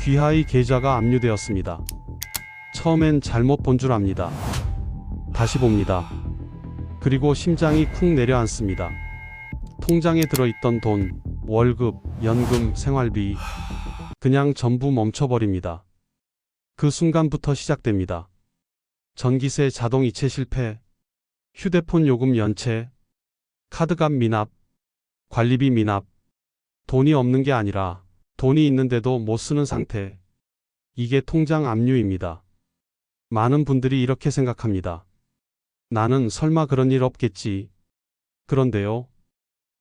귀하의 계좌가 압류되었습니다. 처음엔 잘못 본 줄 압니다. 다시 봅니다. 그리고 심장이 쿵 내려앉습니다. 통장에 들어있던 돈, 월급, 연금, 생활비, 그냥 전부 멈춰버립니다. 그 순간부터 시작됩니다. 전기세 자동 이체 실패, 휴대폰 요금 연체, 카드값 미납, 관리비 미납, 돈이 없는 게 아니라 돈이 있는데도 못 쓰는 상태. 이게 통장 압류입니다. 많은 분들이 이렇게 생각합니다. 나는 설마 그런 일 없겠지. 그런데요.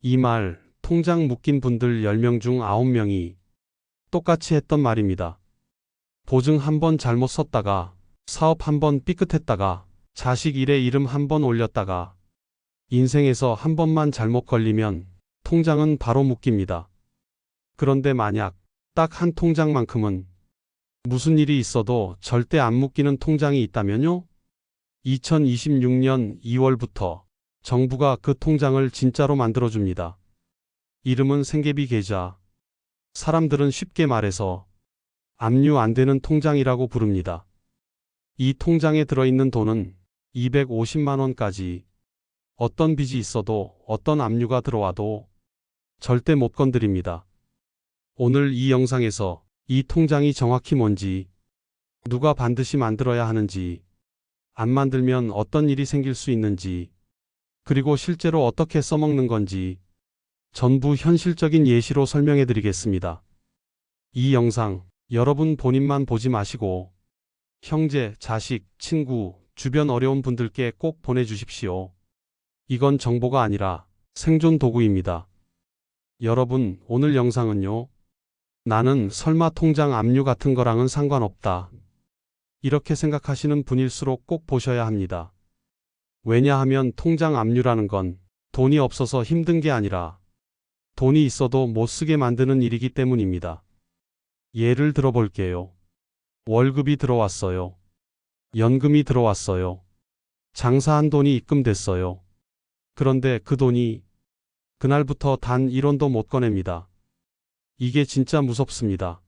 이 말, 통장 묶인 분들 10명 중 9명이 똑같이 했던 말입니다. 보증 한 번 잘못 썼다가, 사업 한 번 삐끗했다가, 자식 일에 이름 한 번 올렸다가, 인생에서 한 번만 잘못 걸리면 통장은 바로 묶입니다. 그런데 만약 딱 한 통장만큼은 무슨 일이 있어도 절대 안 묶이는 통장이 있다면요? 2026년 2월부터 정부가 그 통장을 진짜로 만들어줍니다. 이름은 생계비 계좌. 사람들은 쉽게 말해서 압류 안 되는 통장이라고 부릅니다. 이 통장에 들어있는 돈은 250만 원까지 어떤 빚이 있어도 어떤 압류가 들어와도 절대 못 건드립니다. 오늘 이 영상에서 이 통장이 정확히 뭔지, 누가 반드시 만들어야 하는지, 안 만들면 어떤 일이 생길 수 있는지, 그리고 실제로 어떻게 써먹는 건지, 전부 현실적인 예시로 설명해 드리겠습니다. 이 영상, 여러분 본인만 보지 마시고, 형제, 자식, 친구, 주변 어려운 분들께 꼭 보내주십시오. 이건 정보가 아니라 생존 도구입니다. 여러분, 오늘 영상은요. 나는 설마 통장 압류 같은 거랑은 상관없다. 이렇게 생각하시는 분일수록 꼭 보셔야 합니다. 왜냐하면 통장 압류라는 건 돈이 없어서 힘든 게 아니라 돈이 있어도 못 쓰게 만드는 일이기 때문입니다. 예를 들어 볼게요. 월급이 들어왔어요. 연금이 들어왔어요. 장사한 돈이 입금됐어요. 그런데 그 돈이 그날부터 단 1원도 못 꺼냅니다. 이게 진짜 무섭습니다.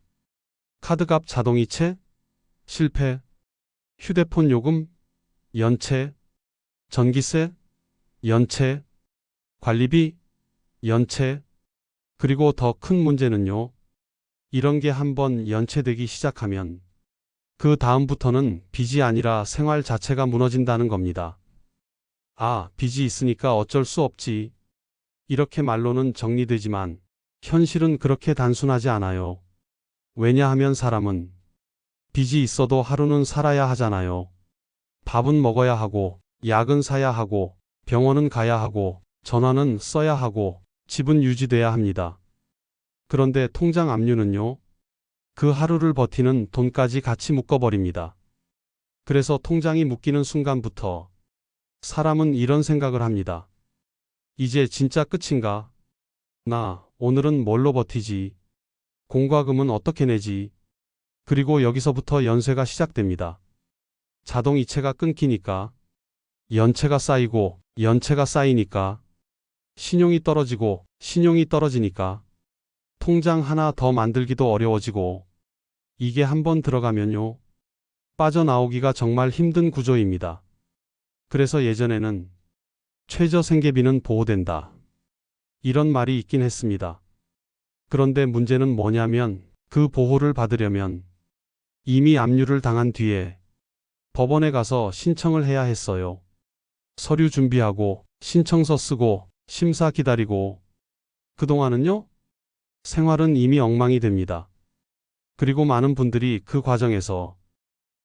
카드값 자동이체? 실패? 휴대폰 요금? 연체? 전기세? 연체? 관리비? 연체? 그리고 더 큰 문제는요. 이런 게 한번 연체되기 시작하면 그 다음부터는 빚이 아니라 생활 자체가 무너진다는 겁니다. 아, 빚이 있으니까 어쩔 수 없지. 이렇게 말로는 정리되지만 현실은 그렇게 단순하지 않아요. 왜냐하면 사람은 빚이 있어도 하루는 살아야 하잖아요. 밥은 먹어야 하고, 약은 사야 하고, 병원은 가야 하고, 전화는 써야 하고, 집은 유지돼야 합니다. 그런데 통장 압류는요? 그 하루를 버티는 돈까지 같이 묶어버립니다. 그래서 통장이 묶이는 순간부터 사람은 이런 생각을 합니다. 이제 진짜 끝인가? 나 오늘은 뭘로 버티지? 공과금은 어떻게 내지? 그리고 여기서부터 연쇄가 시작됩니다. 자동 이체가 끊기니까 연체가 쌓이고 연체가 쌓이니까 신용이 떨어지고 신용이 떨어지니까 통장 하나 더 만들기도 어려워지고 이게 한번 들어가면요. 빠져나오기가 정말 힘든 구조입니다. 그래서 예전에는 최저 생계비는 보호된다. 이런 말이 있긴 했습니다. 그런데 문제는 뭐냐면 그 보호를 받으려면 이미 압류를 당한 뒤에 법원에 가서 신청을 해야 했어요. 서류 준비하고 신청서 쓰고 심사 기다리고 그동안은요? 생활은 이미 엉망이 됩니다. 그리고 많은 분들이 그 과정에서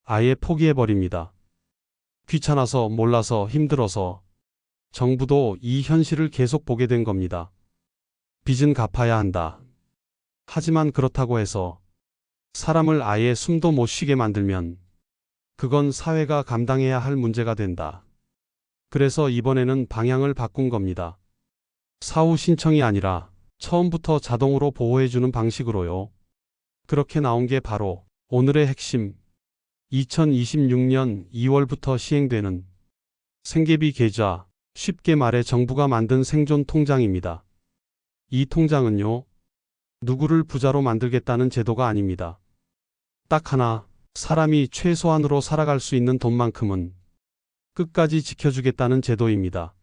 아예 포기해버립니다. 귀찮아서 몰라서 힘들어서 정부도 이 현실을 계속 보게 된 겁니다. 빚은 갚아야 한다. 하지만 그렇다고 해서 사람을 아예 숨도 못 쉬게 만들면 그건 사회가 감당해야 할 문제가 된다. 그래서 이번에는 방향을 바꾼 겁니다. 사후 신청이 아니라 처음부터 자동으로 보호해주는 방식으로요. 그렇게 나온 게 바로 오늘의 핵심 2026년 2월부터 시행되는 생계비 계좌 쉽게 말해 정부가 만든 생존 통장입니다. 이 통장은요. 누구를 부자로 만들겠다는 제도가 아닙니다. 딱 하나, 사람이 최소한으로 살아갈 수 있는 돈만큼은 끝까지 지켜주겠다는 제도입니다.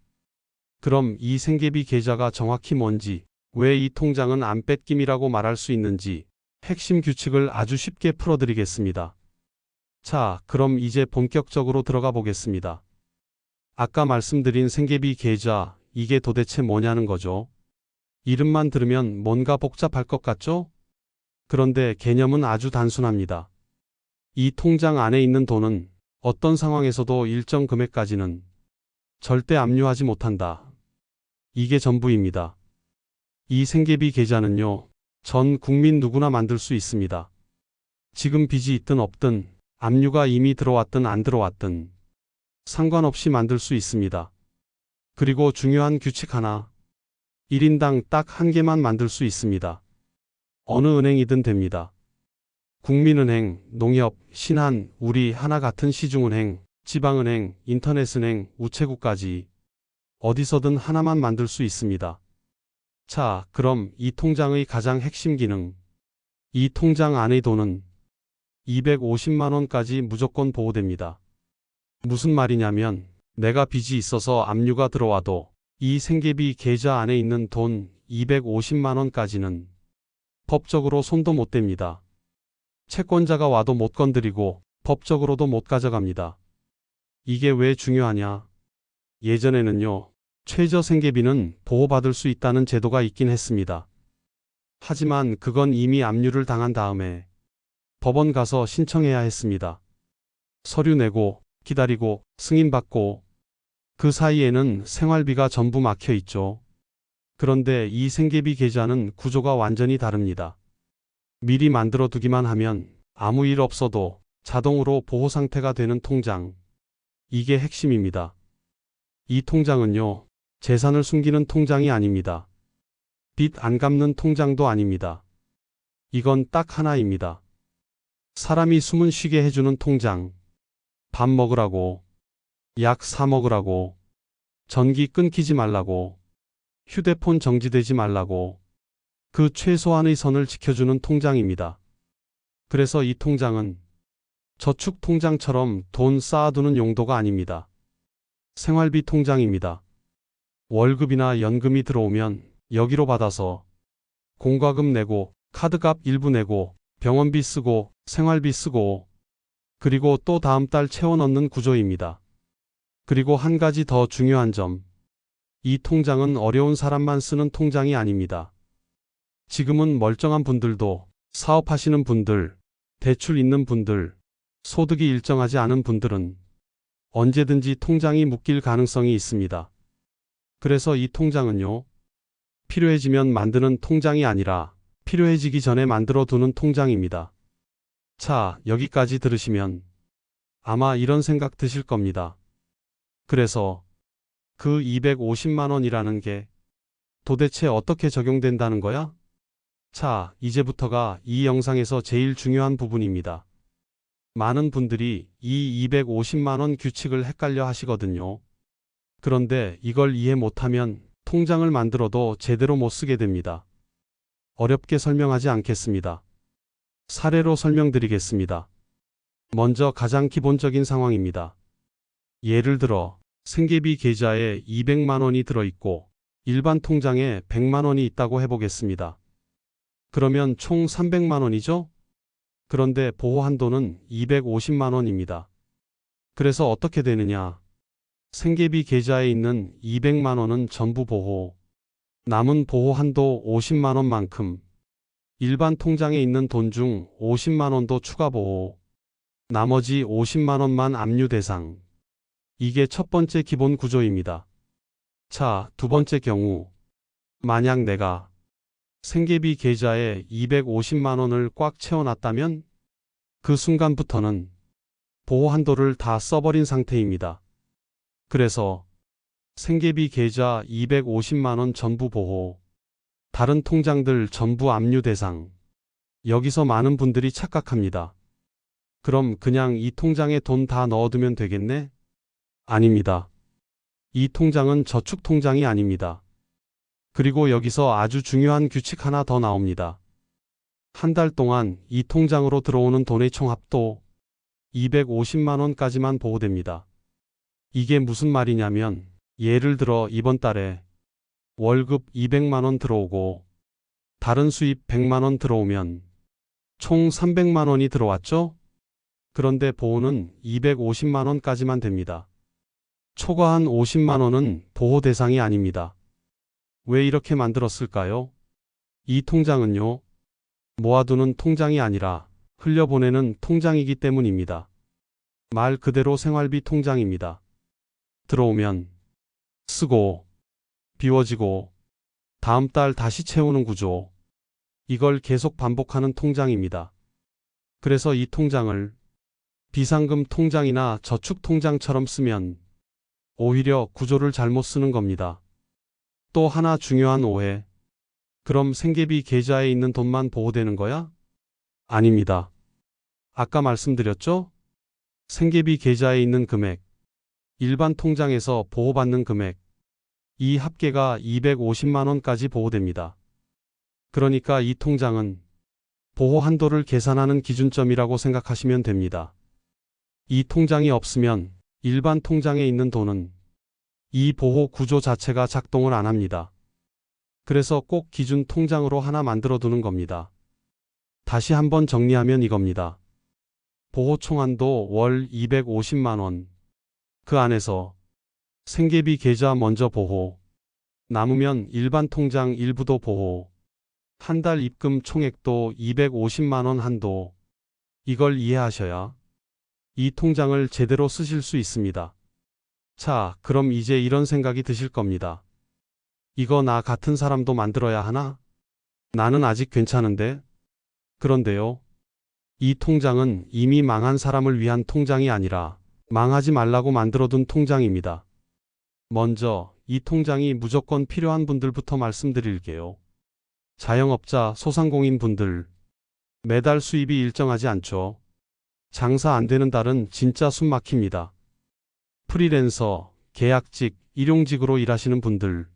그럼 이 생계비 계좌가 정확히 뭔지, 왜 이 통장은 안 뺏김이라고 말할 수 있는지 핵심 규칙을 아주 쉽게 풀어드리겠습니다. 자, 그럼 이제 본격적으로 들어가 보겠습니다. 아까 말씀드린 생계비 계좌, 이게 도대체 뭐냐는 거죠. 이름만 들으면 뭔가 복잡할 것 같죠? 그런데 개념은 아주 단순합니다. 이 통장 안에 있는 돈은 어떤 상황에서도 일정 금액까지는 절대 압류하지 못한다. 이게 전부입니다. 이 생계비 계좌는요, 전 국민 누구나 만들 수 있습니다. 지금 빚이 있든 없든, 압류가 이미 들어왔든 안 들어왔든, 상관없이 만들 수 있습니다. 그리고 중요한 규칙 하나, 1인당 딱 한 개만 만들 수 있습니다. 어느 은행이든 됩니다. 국민은행, 농협, 신한, 우리 하나 같은 시중은행, 지방은행, 인터넷은행, 우체국까지 어디서든 하나만 만들 수 있습니다. 자, 그럼 이 통장의 가장 핵심 기능. 이 통장 안의 돈은 250만 원까지 무조건 보호됩니다. 무슨 말이냐면 내가 빚이 있어서 압류가 들어와도 이 생계비 계좌 안에 있는 돈 250만 원까지는 법적으로 손도 못 댑니다. 채권자가 와도 못 건드리고 법적으로도 못 가져갑니다. 이게 왜 중요하냐? 예전에는요, 최저 생계비는 보호받을 수 있다는 제도가 있긴 했습니다. 하지만 그건 이미 압류를 당한 다음에 법원 가서 신청해야 했습니다. 서류 내고, 기다리고, 승인받고, 그 사이에는 생활비가 전부 막혀 있죠. 그런데 이 생계비 계좌는 구조가 완전히 다릅니다. 미리 만들어 두기만 하면 아무 일 없어도 자동으로 보호 상태가 되는 통장. 이게 핵심입니다. 이 통장은요, 재산을 숨기는 통장이 아닙니다. 빚 안 갚는 통장도 아닙니다. 이건 딱 하나입니다. 사람이 숨은 쉬게 해주는 통장. 밥 먹으라고, 약 사 먹으라고, 전기 끊기지 말라고, 휴대폰 정지되지 말라고, 그 최소한의 선을 지켜주는 통장입니다. 그래서 이 통장은 저축 통장처럼 돈 쌓아두는 용도가 아닙니다. 생활비 통장입니다. 월급이나 연금이 들어오면 여기로 받아서 공과금 내고 카드값 일부 내고 병원비 쓰고 생활비 쓰고 그리고 또 다음 달 채워 넣는 구조입니다. 그리고 한 가지 더 중요한 점. 이 통장은 어려운 사람만 쓰는 통장이 아닙니다. 지금은 멀쩡한 분들도 사업하시는 분들, 대출 있는 분들, 소득이 일정하지 않은 분들은 언제든지 통장이 묶일 가능성이 있습니다. 그래서 이 통장은요, 필요해지면 만드는 통장이 아니라 필요해지기 전에 만들어 두는 통장입니다. 자, 여기까지 들으시면 아마 이런 생각 드실 겁니다. 그래서 그 250만 원이라는 게 도대체 어떻게 적용된다는 거야? 자, 이제부터가 이 영상에서 제일 중요한 부분입니다. 많은 분들이 이 250만 원 규칙을 헷갈려 하시거든요. 그런데 이걸 이해 못하면 통장을 만들어도 제대로 못 쓰게 됩니다. 어렵게 설명하지 않겠습니다. 사례로 설명드리겠습니다. 먼저 가장 기본적인 상황입니다. 예를 들어 생계비 계좌에 200만 원이 들어있고 일반 통장에 100만 원이 있다고 해보겠습니다. 그러면 총 300만 원이죠? 그런데 보호 한도는 250만 원입니다. 그래서 어떻게 되느냐? 생계비 계좌에 있는 200만 원은 전부 보호, 남은 보호 한도 50만 원만큼, 일반 통장에 있는 돈 중 50만 원도 추가 보호, 나머지 50만 원만 압류 대상. 이게 첫 번째 기본 구조입니다. 자, 두 번째 경우. 만약 내가 생계비 계좌에 250만 원을 꽉 채워놨다면 그 순간부터는 보호 한도를 다 써버린 상태입니다. 그래서 생계비 계좌 250만 원 전부 보호, 다른 통장들 전부 압류 대상. 여기서 많은 분들이 착각합니다. 그럼 그냥 이 통장에 돈 다 넣어두면 되겠네? 아닙니다. 이 통장은 저축 통장이 아닙니다. 그리고 여기서 아주 중요한 규칙 하나 더 나옵니다. 한 달 동안 이 통장으로 들어오는 돈의 총 합도 250만 원까지만 보호됩니다. 이게 무슨 말이냐면 예를 들어 이번 달에 월급 200만 원 들어오고 다른 수입 100만 원 들어오면 총 300만 원이 들어왔죠? 그런데 보호는 250만 원까지만 됩니다. 초과한 50만 원은 보호 대상이 아닙니다. 왜 이렇게 만들었을까요? 이 통장은요, 모아두는 통장이 아니라 흘려보내는 통장이기 때문입니다. 말 그대로 생활비 통장입니다. 들어오면 쓰고 비워지고 다음 달 다시 채우는 구조. 이걸 계속 반복하는 통장입니다. 그래서 이 통장을 비상금 통장이나 저축 통장처럼 쓰면 오히려 구조를 잘못 쓰는 겁니다. 또 하나 중요한 오해. 그럼 생계비 계좌에 있는 돈만 보호되는 거야? 아닙니다. 아까 말씀드렸죠? 생계비 계좌에 있는 금액, 일반 통장에서 보호받는 금액, 이 합계가 250만 원까지 보호됩니다. 그러니까 이 통장은 보호 한도를 계산하는 기준점이라고 생각하시면 됩니다. 이 통장이 없으면 일반 통장에 있는 돈은 이 보호 구조 자체가 작동을 안 합니다. 그래서 꼭 기준 통장으로 하나 만들어 두는 겁니다. 다시 한번 정리하면 이겁니다. 보호 총한도 월 250만 원. 그 안에서 생계비 계좌 먼저 보호. 남으면 일반 통장 일부도 보호. 한 달 입금 총액도 250만 원 한도. 이걸 이해하셔야 이 통장을 제대로 쓰실 수 있습니다. 자, 그럼 이제 이런 생각이 드실 겁니다. 이거 나 같은 사람도 만들어야 하나? 나는 아직 괜찮은데? 그런데요. 이 통장은 이미 망한 사람을 위한 통장이 아니라 망하지 말라고 만들어둔 통장입니다. 먼저 이 통장이 무조건 필요한 분들부터 말씀드릴게요. 자영업자, 소상공인 분들. 매달 수입이 일정하지 않죠. 장사 안 되는 달은 진짜 숨 막힙니다. 프리랜서, 계약직, 일용직으로 일하시는 분들.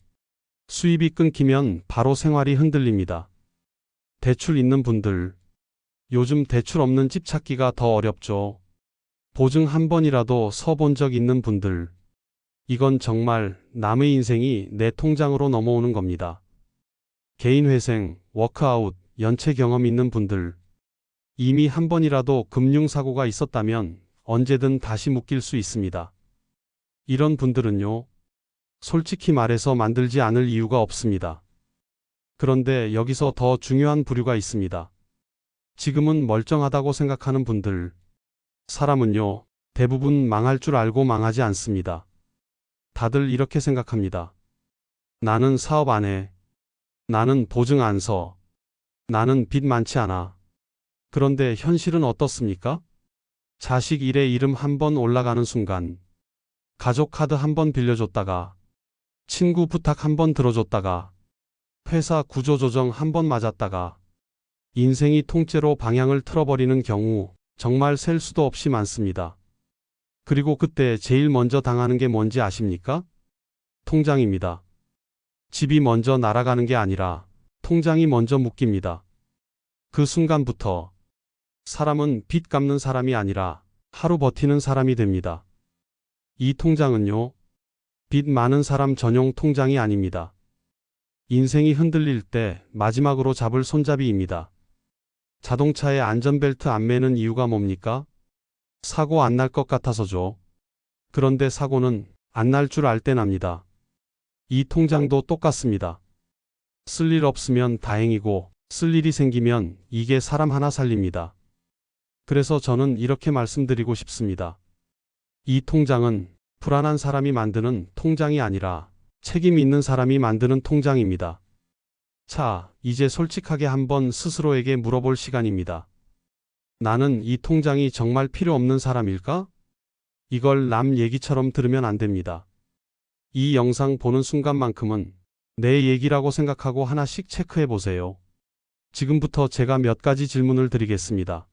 수입이 끊기면 바로 생활이 흔들립니다. 대출 있는 분들. 요즘 대출 없는 집 찾기가 더 어렵죠. 보증 한 번이라도 서본 적 있는 분들. 이건 정말 남의 인생이 내 통장으로 넘어오는 겁니다. 개인 회생, 워크아웃, 연체 경험 있는 분들. 이미 한 번이라도 금융사고가 있었다면 언제든 다시 묶일 수 있습니다. 이런 분들은요, 솔직히 말해서 만들지 않을 이유가 없습니다. 그런데 여기서 더 중요한 부류가 있습니다. 지금은 멀쩡하다고 생각하는 분들. 사람은요, 대부분 망할 줄 알고 망하지 않습니다. 다들 이렇게 생각합니다. 나는 사업 안 해. 나는 보증 안 서. 나는 빚 많지 않아. 그런데 현실은 어떻습니까? 자식 일에 이름 한 번 올라가는 순간, 가족 카드 한 번 빌려줬다가, 친구 부탁 한 번 들어줬다가, 회사 구조조정 한 번 맞았다가, 인생이 통째로 방향을 틀어버리는 경우 정말 셀 수도 없이 많습니다. 그리고 그때 제일 먼저 당하는 게 뭔지 아십니까? 통장입니다. 집이 먼저 날아가는 게 아니라 통장이 먼저 묶입니다. 그 순간부터 사람은 빚 갚는 사람이 아니라 하루 버티는 사람이 됩니다. 이 통장은요, 빚 많은 사람 전용 통장이 아닙니다. 인생이 흔들릴 때 마지막으로 잡을 손잡이입니다. 자동차에 안전벨트 안 매는 이유가 뭡니까? 사고 안 날 것 같아서죠. 그런데 사고는 안 날 줄 알 때 납니다. 이 통장도 똑같습니다. 쓸 일 없으면 다행이고 쓸 일이 생기면 이게 사람 하나 살립니다. 그래서 저는 이렇게 말씀드리고 싶습니다. 이 통장은 불안한 사람이 만드는 통장이 아니라 책임 있는 사람이 만드는 통장입니다. 자, 이제 솔직하게 한번 스스로에게 물어볼 시간입니다. 나는 이 통장이 정말 필요 없는 사람일까? 이걸 남 얘기처럼 들으면 안 됩니다. 이 영상 보는 순간만큼은 내 얘기라고 생각하고 하나씩 체크해 보세요. 지금부터 제가 몇 가지 질문을 드리겠습니다.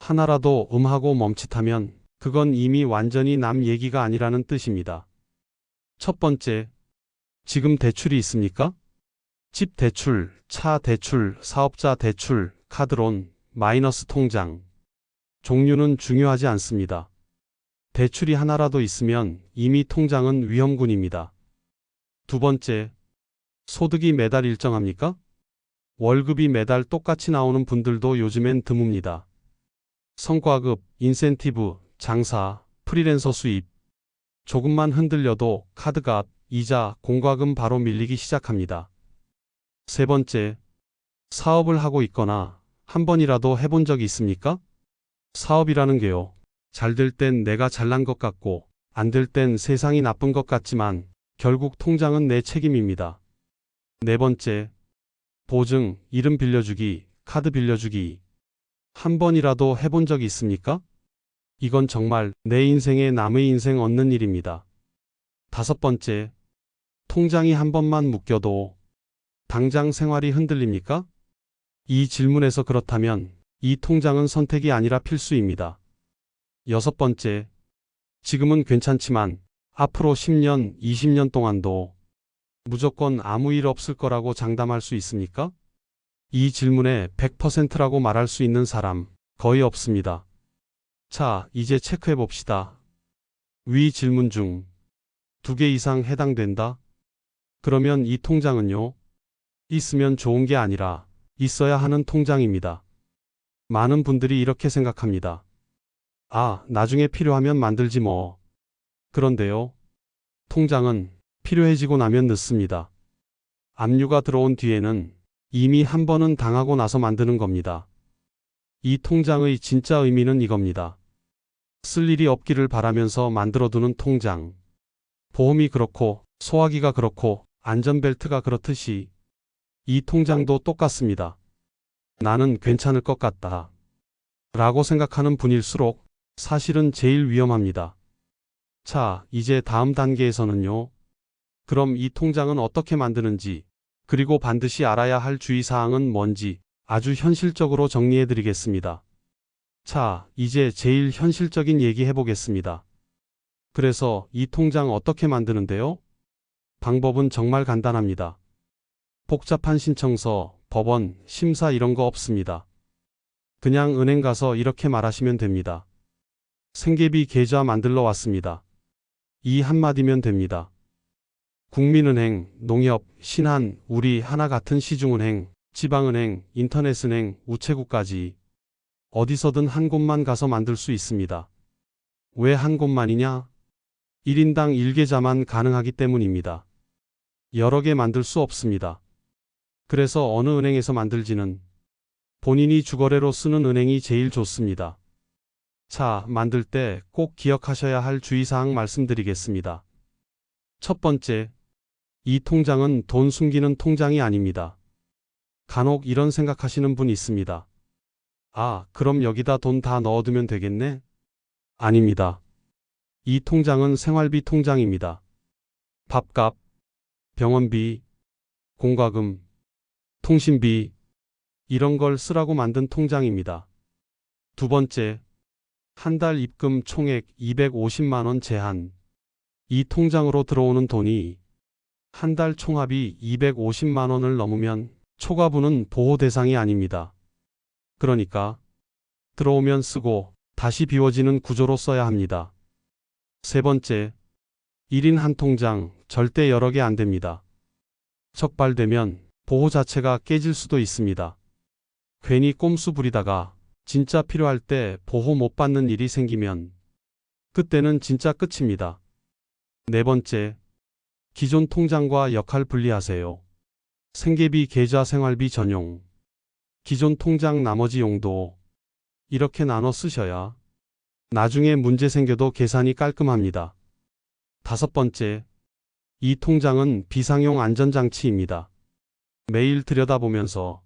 하나라도 음하고 멈칫하면 그건 이미 완전히 남 얘기가 아니라는 뜻입니다. 첫 번째, 지금 대출이 있습니까? 집 대출, 차 대출, 사업자 대출, 카드론, 마이너스 통장. 종류는 중요하지 않습니다. 대출이 하나라도 있으면 이미 통장은 위험군입니다. 두 번째, 소득이 매달 일정합니까? 월급이 매달 똑같이 나오는 분들도 요즘엔 드뭅니다. 성과급, 인센티브, 장사, 프리랜서 수입. 조금만 흔들려도 카드값, 이자, 공과금 바로 밀리기 시작합니다. 세 번째, 사업을 하고 있거나 한 번이라도 해본 적이 있습니까? 사업이라는 게요. 잘 될 땐 내가 잘난 것 같고, 안 될 땐 세상이 나쁜 것 같지만, 결국 통장은 내 책임입니다. 네 번째, 보증, 이름 빌려주기, 카드 빌려주기. 한 번이라도 해본 적이 있습니까? 이건 정말 내 인생에 남의 인생 얻는 일입니다. 다섯 번째, 통장이 한 번만 묶여도 당장 생활이 흔들립니까? 이 질문에서 그렇다면 이 통장은 선택이 아니라 필수입니다. 여섯 번째, 지금은 괜찮지만 앞으로 10년, 20년 동안도 무조건 아무 일 없을 거라고 장담할 수 있습니까? 이 질문에 100%라고 말할 수 있는 사람 거의 없습니다. 자, 이제 체크해 봅시다. 위 질문 중 두 개 이상 해당된다? 그러면 이 통장은요? 있으면 좋은 게 아니라 있어야 하는 통장입니다. 많은 분들이 이렇게 생각합니다. 아, 나중에 필요하면 만들지 뭐. 그런데요. 통장은 필요해지고 나면 늦습니다. 압류가 들어온 뒤에는 이미 한 번은 당하고 나서 만드는 겁니다. 이 통장의 진짜 의미는 이겁니다. 쓸 일이 없기를 바라면서 만들어두는 통장. 보험이 그렇고, 소화기가 그렇고, 안전벨트가 그렇듯이 이 통장도 똑같습니다. 나는 괜찮을 것 같다. 라고 생각하는 분일수록 사실은 제일 위험합니다. 자, 이제 다음 단계에서는요. 그럼 이 통장은 어떻게 만드는지, 그리고 반드시 알아야 할 주의사항은 뭔지 아주 현실적으로 정리해 드리겠습니다. 자, 이제 제일 현실적인 얘기 해보겠습니다. 그래서 이 통장 어떻게 만드는데요? 방법은 정말 간단합니다. 복잡한 신청서, 법원, 심사 이런 거 없습니다. 그냥 은행 가서 이렇게 말하시면 됩니다. 생계비 계좌 만들러 왔습니다. 이 한마디면 됩니다. 국민은행, 농협, 신한, 우리 하나 같은 시중은행, 지방은행, 인터넷은행, 우체국까지 어디서든 한 곳만 가서 만들 수 있습니다. 왜 한 곳만이냐? 1인당 1계좌만 가능하기 때문입니다. 여러 개 만들 수 없습니다. 그래서 어느 은행에서 만들지는 본인이 주거래로 쓰는 은행이 제일 좋습니다. 자, 만들 때 꼭 기억하셔야 할 주의사항 말씀드리겠습니다. 첫 번째, 이 통장은 돈 숨기는 통장이 아닙니다. 간혹 이런 생각하시는 분 있습니다. 아, 그럼 여기다 돈 다 넣어두면 되겠네? 아닙니다. 이 통장은 생활비 통장입니다. 밥값, 병원비, 공과금, 통신비, 이런 걸 쓰라고 만든 통장입니다. 두 번째, 한 달 입금 총액 250만원 제한. 이 통장으로 들어오는 돈이 한 달 총합이 250만원을 넘으면 초과분은 보호 대상이 아닙니다. 그러니까 들어오면 쓰고 다시 비워지는 구조로 써야 합니다. 세 번째, 1인 한 통장 절대 여러 개 안 됩니다. 적발되면 보호 자체가 깨질 수도 있습니다. 괜히 꼼수 부리다가 진짜 필요할 때 보호 못 받는 일이 생기면 그때는 진짜 끝입니다. 네 번째, 기존 통장과 역할 분리하세요. 생계비 계좌 생활비 전용. 기존 통장 나머지 용도. 이렇게 나눠 쓰셔야 나중에 문제 생겨도 계산이 깔끔합니다. 다섯 번째, 이 통장은 비상용 안전장치입니다. 매일 들여다보면서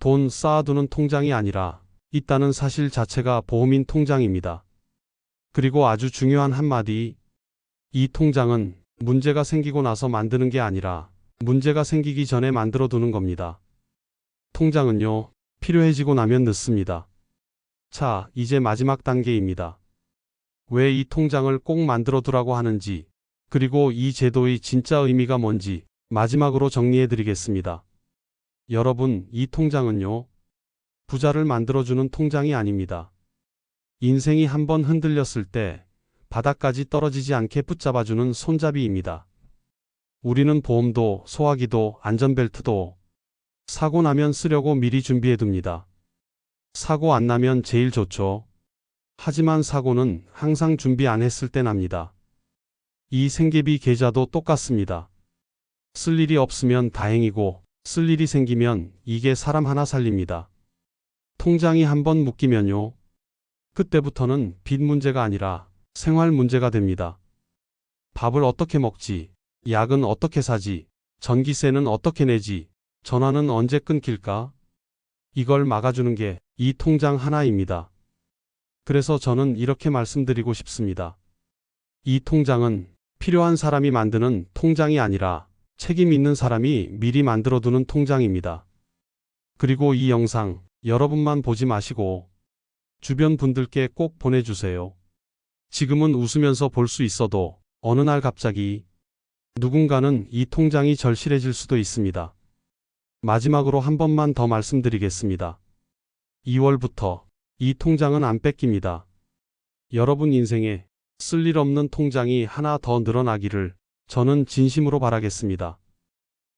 돈 쌓아두는 통장이 아니라 있다는 사실 자체가 보험인 통장입니다. 그리고 아주 중요한 한마디, 이 통장은 문제가 생기고 나서 만드는 게 아니라 문제가 생기기 전에 만들어 두는 겁니다. 통장은요, 필요해지고 나면 늦습니다. 자, 이제 마지막 단계입니다. 왜 이 통장을 꼭 만들어 두라고 하는지, 그리고 이 제도의 진짜 의미가 뭔지 마지막으로 정리해 드리겠습니다. 여러분, 이 통장은요, 부자를 만들어주는 통장이 아닙니다. 인생이 한번 흔들렸을 때 바닥까지 떨어지지 않게 붙잡아주는 손잡이입니다. 우리는 보험도, 소화기도, 안전벨트도 사고 나면 쓰려고 미리 준비해둡니다. 사고 안 나면 제일 좋죠. 하지만 사고는 항상 준비 안 했을 때 납니다. 이 생계비 계좌도 똑같습니다. 쓸 일이 없으면 다행이고 쓸 일이 생기면 이게 사람 하나 살립니다. 통장이 한번 묶이면요. 그때부터는 빚 문제가 아니라 생활 문제가 됩니다. 밥을 어떻게 먹지? 약은 어떻게 사지? 전기세는 어떻게 내지? 전화는 언제 끊길까? 이걸 막아주는 게 이 통장 하나입니다. 그래서 저는 이렇게 말씀드리고 싶습니다. 이 통장은 필요한 사람이 만드는 통장이 아니라 책임 있는 사람이 미리 만들어두는 통장입니다. 그리고 이 영상 여러분만 보지 마시고 주변 분들께 꼭 보내주세요. 지금은 웃으면서 볼 수 있어도 어느 날 갑자기 누군가는 이 통장이 절실해질 수도 있습니다. 마지막으로 한 번만 더 말씀드리겠습니다. 2월부터 이 통장은 안 뺏깁니다. 여러분 인생에 쓸 일 없는 통장이 하나 더 늘어나기를 저는 진심으로 바라겠습니다.